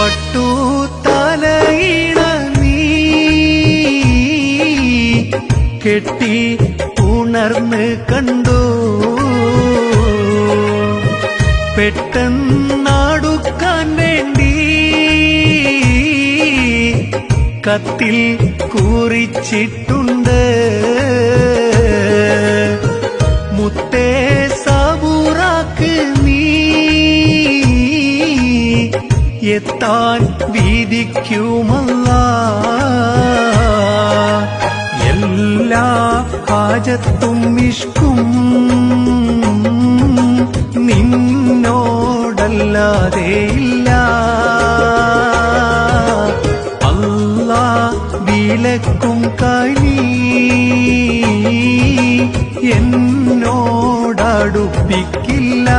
പട്ടു തലയിണ നീ കെട്ടി ഉണർന്ന് കണ്ടു. പെട്ടെന്നാടുക്കാൻ വേണ്ടി കത്തിൽ കുറിച്ചിട്ടുണ്ട്? എത്താൻ വീതിക്കുമല്ല. എല്ലാ ഹാജത്തും ഇഷ്കും. നിന്നോടല്ലാതെ ഇല്ല. അല്ലാ വിലക്കും കനി. എന്നോടടുപ്പിക്കില്ല.